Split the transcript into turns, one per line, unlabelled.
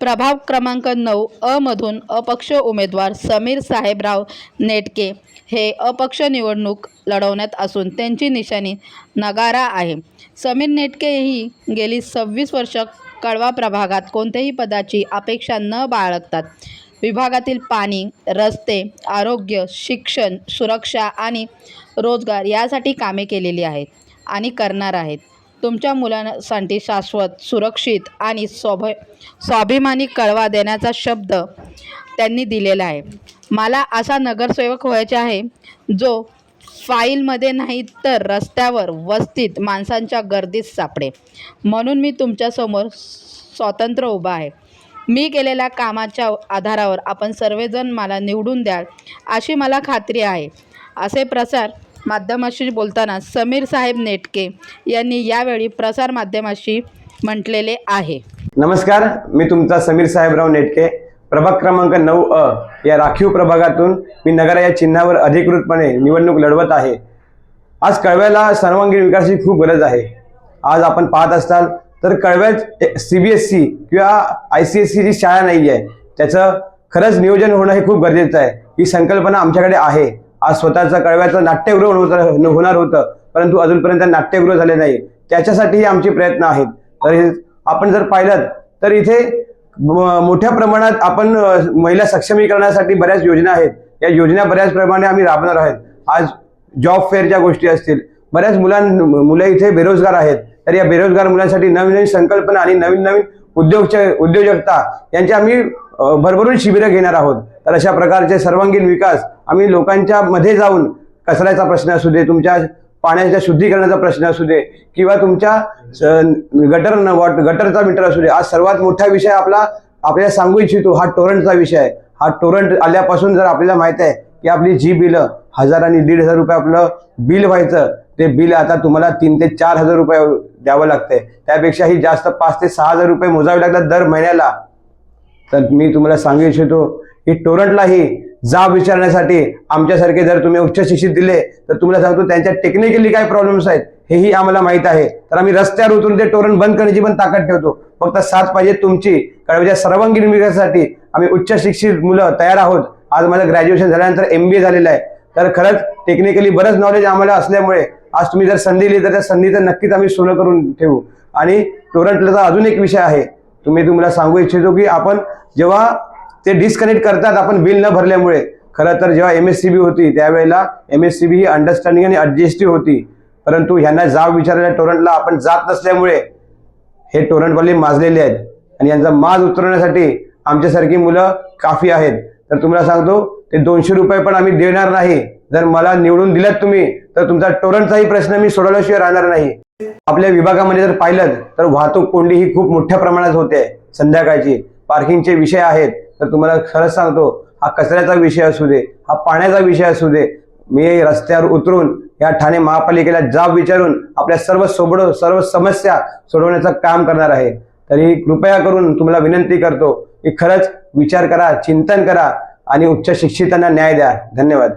प्रभाग क्रमांक नऊ अमधून अपक्ष उमेदवार समीर साहेबराव नेटके हे अपक्ष निवडणूक लढवण्यात असून त्यांची निशाणी नगारा आहे. समीर नेटके ही गेली सव्वीस वर्ष कळवा प्रभागात कोणत्याही पदाची अपेक्षा न बाळगतात. विभागातील पाणी रस्ते आरोग्य शिक्षण सुरक्षा आणि रोजगार यासाठी कामे केलेली आहेत आणि करणार आहेत. तुमच्या मुलांसाठी शाश्वत सुरक्षित आणि स्वाभ स्वाभिमानी कळवा देण्याचा शब्द त्यांनी दिलेला आहे. मला असा नगरसेवक व्हायचे आहे जो फाईलमध्ये नाही तर रस्त्यावर वस्तीत माणसांच्या गर्दीत सापडे म्हणून मी तुमच्यासमोर स्वतंत्र उभा आहे. मी केलेल्या कामाच्या आधारावर आपण सर्वजण मला निवडून द्याल अशी मला खात्री आहे. असे प्रसार माध्यमाशी बोलताना समीर साहेब नेटके यांनी यावेळी प्रसार माध्यमाशी म्हटलेले आहे.
नमस्कार मी तुमचा समीर साहेबराव नेटके. प्रभाग क्रमांक नऊ अ या राखीव प्रभागातून मी नगरा या चिन्हावर अधिकृतपणे निवडणूक लढवत आहे. आज कळव्याला सर्वांगीण विकासाची खूप गरज आहे. आज आपण पाहत असाल तर कळव्यात सी बी एस सी किंवा आय सी एस सी जी शाळा नाही आहे त्याचं खरंच नियोजन होणं हे खूप गरजेचं आहे. ही संकल्पना आमच्याकडे आहे. आज स्वतःचं कळव्याचं नाट्यगृह होतं होणार होतं परंतु अजूनपर्यंत नाट्यगृह झाले नाही. त्याच्यासाठीही आमचे प्रयत्न आहेत. तर हे आपण जर पाहिलं तर इथे मोठ्या प्रमाणात आपण महिला सक्षमीकरणासाठी बऱ्याच योजना आहेत. या योजना बऱ्याच प्रमाणे आम्ही राबणार आहेत. आज जॉब फेअरच्या गोष्टी असतील बऱ्याच मुलां मुलं इथे बेरोजगार आहेत. तर या बेरोजगार मुलांसाठी नवीन नवीन संकल्पना आणि नवीन नवीन उद्योग उद्योजकता यांची आम्ही भरभरून शिबिरं घेणार आहोत. तर अशा प्रकारचे सर्वांगीण विकास आम्ही लोकांच्या मध्ये जाऊन कचऱ्याचा प्रश्न असू दे तुमच्या पाण्याच्या शुद्धीकरणाचा प्रश्न असू दे किंवा तुमच्या स- गटर न- वॉट गटरचा मीटर असू दे आज सर्वात मोठा विषय आपला आपल्याला सांगू इच्छितो हा टोरंटचा विषय आहे. हा टोरंट आल्यापासून जर आपल्याला माहीत आहे की आपली जी बिलं हजार आणि दीड हजार रुपये आपलं बिल व्हायचं ते बिल आता तुम्हाला तीन ते चार हजार रुपये द्यावं लागतंय. त्यापेक्षाही जास्त पाच ते सहा हजार रुपये मोजावे लागतात दर महिन्याला. तर मी तुम्हाला सांगू इच्छितो की टोरंटलाही जाब विचारण्यासाठी आमच्यासारखे जर तुम्ही उच्च शिक्षित दिले तर तुम्हाला सांगतो त्यांच्या टेक्निकली काय प्रॉब्लेम्स आहेत हेही आम्हाला माहीत आहे. तर आम्ही रस्त्यावर उतरून ते टोरण बंद करण्याची पण ताकद ठेवतो. फक्त साथ पाहिजे तुमची. कळव्याच्या सर्वांगीण विकासासाठी आम्ही उच्च शिक्षित मुलं तयार आहोत. आज माझं ग्रॅज्युएशन झाल्यानंतर एम बी ए झालेलं आहे. तर खरंच टेक्निकली बरंच नॉलेज आम्हाला असल्यामुळे आज तुम्ही जर संधी दिली तर त्या संधीचं नक्कीच आम्ही सोनं करून ठेवू. आणि टोरंटचा अजून एक विषय आहे. तुम्ही तुम्हाला सांगू इच्छितो की आपण जेव्हा ते डिस्कनेक्ट करतात आपण बिल न भरल्यामुळे. खरं तर जेव्हा एम एस सी बी होती त्यावेळेला एम एस सी बी ही अंडरस्टँडिंग आणि ॲडजस्टिव्ह होती. परंतु ह्यांना जाव विचारलेल्या टोरंटला आपण जात नसल्यामुळे हे टोरंटवाले माजलेले आहेत. आणि यांचा माज उतरवण्यासाठी आमच्यासारखी मुलं काफी आहेत. तर तुम्हाला सांगतो ते दोनशे रुपये पण आम्ही देणार नाही. जर मला निवडून दिलात तुम्ही तर तुमचा टोरंटचाही प्रश्न मी सोडवल्याशिवाय राहणार नाही. आपल्या विभागामध्ये जर पाहिलं तर वाहतूक कोंडी ही खूप मोठ्या प्रमाणात होते. संध्याकाळची पार्किंगचे विषय आहेत. तर तुम्हाला खरंच सांगतो हा कचऱ्याचा विषय असू दे हा पाण्याचा विषय असू दे मी रस्त्यावर उतरून या ठाणे महापालिकेला जाब विचारून आपल्या सर्व सोबड सर्व समस्या सोडवण्याचं काम करणार आहे. तरी कृपया करून तुम्हाला विनंती करतो की खरंच विचार करा चिंतन करा आणि उच्च शिक्षितांना न्याय द्या. धन्यवाद.